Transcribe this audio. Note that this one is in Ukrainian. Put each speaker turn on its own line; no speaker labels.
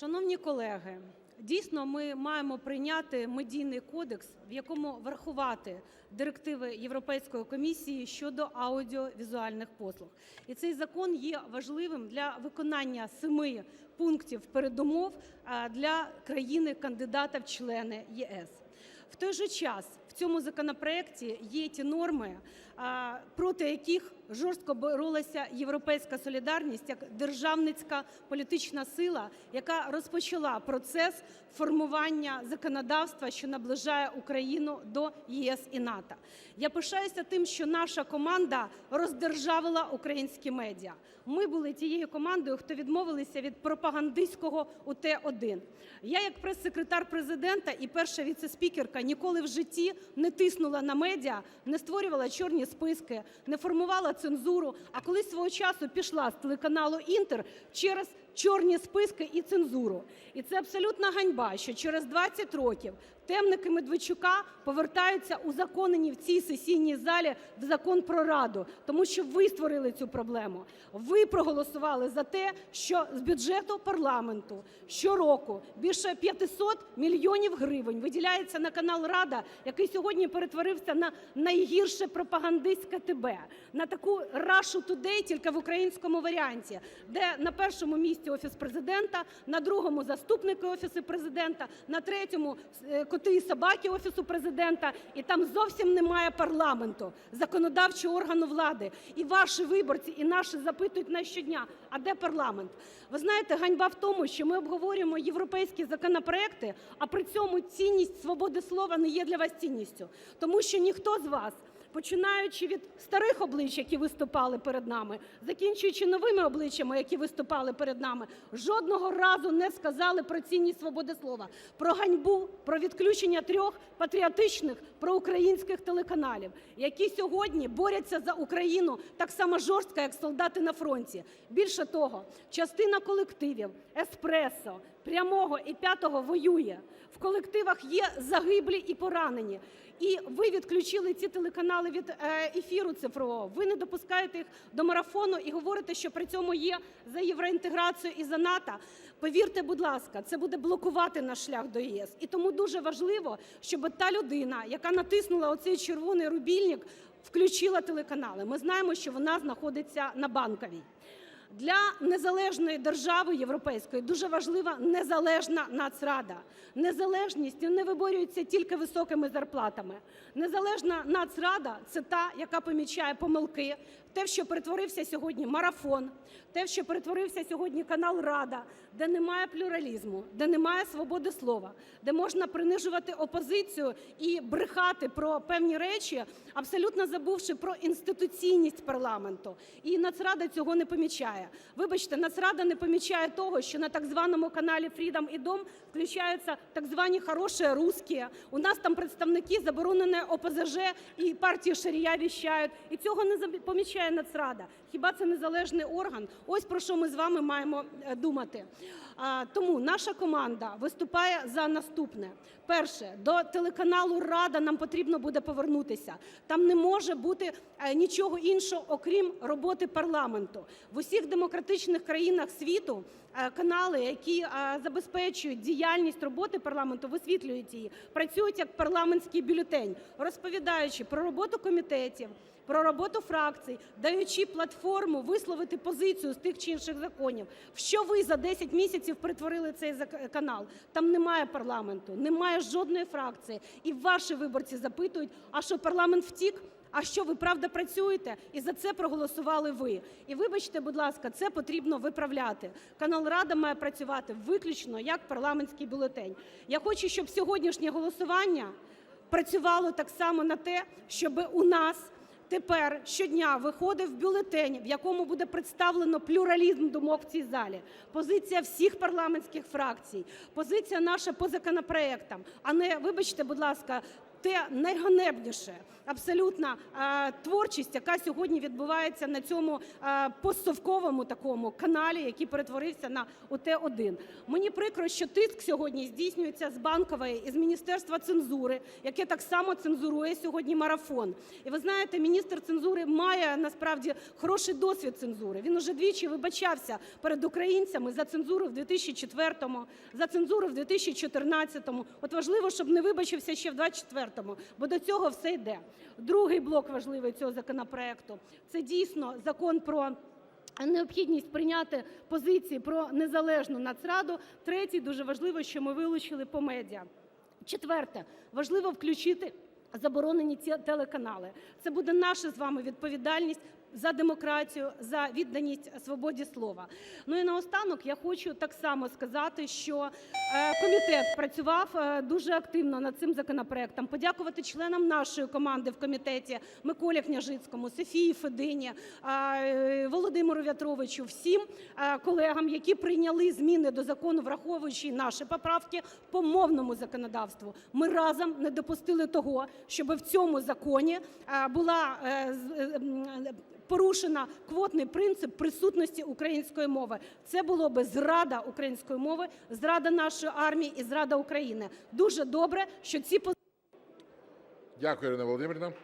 Шановні колеги, дійсно, ми маємо прийняти медійний кодекс, в якому врахувати директиви Європейської комісії щодо аудіовізуальних послуг. І цей закон є важливим для виконання семи пунктів передумов для країни-кандидата в члени ЄС. В той же час в цьому законопроекті є ті норми, проти яких жорстко боролася "Європейська солідарність" як державницька політична сила, яка розпочала процес формування законодавства, що наближає Україну до ЄС і НАТО. Я пишаюся тим, що наша команда роздержавила українські медіа. Ми були тією командою, хто відмовилися від пропагандистського УТ-1. Я як прес-секретар Президента і перша віце-спікерка ніколи в житті не тиснула на медіа, не створювала чорні списки, не формувала цензуру, а колись свого часу пішла з телеканалу "Інтер" через чорні списки і цензуру. І це абсолютна ганьба, що через 20 років темники Медведчука повертаються узаконені в цій сесійній залі в Закон про Раду, тому що ви створили цю проблему. Ви проголосували за те, що з бюджету парламенту щороку більше 500 мільйонів гривень виділяється на канал "Рада", який сьогодні перетворився на найгірше пропагандистське ТБ, на таку Russia Today, тільки в українському варіанті, де на першому місці Офіс Президента, на другому – заступники Офісу Президента, на третьому е, – коти і собаки Офісу Президента, і там зовсім немає парламенту – законодавчого органу влади. І ваші виборці, і наші запитують нас щодня: а де парламент? Ви знаєте, ганьба в тому, що ми обговорюємо європейські законопроекти, а при цьому цінність свободи слова не є для вас цінністю. Тому що ніхто з вас, починаючи від старих облич, які виступали перед нами, закінчуючи новими обличчями, які виступали перед нами, жодного разу не сказали про цінність свободи слова, про ганьбу, про відключення трьох патріотичних проукраїнських телеканалів, які сьогодні борються за Україну так само жорстко, як солдати на фронті. Більше того, частина колективів "Еспресо", "Прямого" і "П'ятого" воює. В колективах є загиблі і поранені. І ви відключили ці телеканали від е, ефіру цифрового. Ви не допускаєте їх до марафону і говорите, що при цьому є за євроінтеграцію і за НАТО. Повірте, будь ласка, це буде блокувати наш шлях до ЄС. І тому дуже важливо, щоб та людина, яка натиснула оцей червоний рубільник, включила телеканали. Ми знаємо, що вона знаходиться на Банковій. Для незалежної держави європейської дуже важлива незалежна Нацрада. Незалежність не виборюється тільки високими зарплатами. Незалежна Нацрада – це та, яка помічає помилки, те, що перетворився сьогодні марафон, те, що перетворився сьогодні канал "Рада", де немає плюралізму, де немає свободи слова, де можна принижувати опозицію і брехати про певні речі, абсолютно забувши про інституційність парламенту. І Нацрада цього не помічає. Вибачте, Нацрада не помічає того, що на так званому каналі Freedom і Дом включаються так звані "хорошие русские". У нас там представники забороненої ОПЗЖ і партії Шарія віщають. І цього не помічає Нацрада. Хіба це незалежний орган? Ось про що ми з вами маємо е, думати. Тому наша команда виступає за наступне. Перше. До телеканалу "Рада" нам потрібно буде повернутися. Там не може бути е, нічого іншого, окрім роботи парламенту. В усіх демократичних країнах світу е, канали, які е, забезпечують діяльність роботи парламенту, висвітлюють її, працюють як парламентський бюлетень, розповідаючи про роботу комітетів, про роботу фракцій, даючи платформу висловити позицію з тих чи інших законів. В що ви за 10 місяців перетворили цей зак- канал? Там немає парламенту, немає жодної фракції. І ваші виборці запитують: а що парламент втік? А що ви правда працюєте? І за це проголосували ви. І вибачте, будь ласка, це потрібно виправляти. Канал "Рада" має працювати виключно як парламентський бюлетень. Я хочу, щоб сьогоднішнє голосування працювало так само на те, щоб у нас тепер щодня виходив бюлетень, в якому буде представлено плюралізм думок в цій залі, позиція всіх парламентських фракцій, позиція наша по законопроектам, а не, вибачте, будь ласка, те найганебніше абсолютно е, творчість, яка сьогодні відбувається на цьому е, постсовковому такому каналі, який перетворився на ОТ-1. Мені прикро, що тиск сьогодні здійснюється з Банкової і з Міністерства цензури, яке так само цензурує сьогодні марафон. І ви знаєте, міністр цензури має насправді хороший досвід цензури. Він уже двічі вибачався перед українцями за цензуру в 2004-му, за цензуру в 2014-му. От важливо, щоб не вибачився ще в 2024-му, бо до цього все йде. Другий блок важливий цього законопроекту – це дійсно закон про необхідність прийняти позиції про незалежну Нацраду. Третій, дуже важливо, що ми вилучили по медіа. Четверте, важливо включити заборонені телеканали. Це буде наша з вами відповідальність за демократію, за відданість свободі слова. Ну і наостанок я хочу так само сказати, що е, комітет працював е, дуже активно над цим законопроектом. Подякувати членам нашої команди в комітеті Миколі Княжицькому, Софії Федині, е, Володимиру В'ятровичу, всім колегам, які прийняли зміни до закону, враховуючи наші поправки по мовному законодавству. Ми разом не допустили того, щоб в цьому законі е, була е, е, порушена квотний принцип присутності української мови. Це було би зрада української мови, зрада нашої армії і зрада України. Дуже добре, що ці
Дякую, Ірина Володимирівна.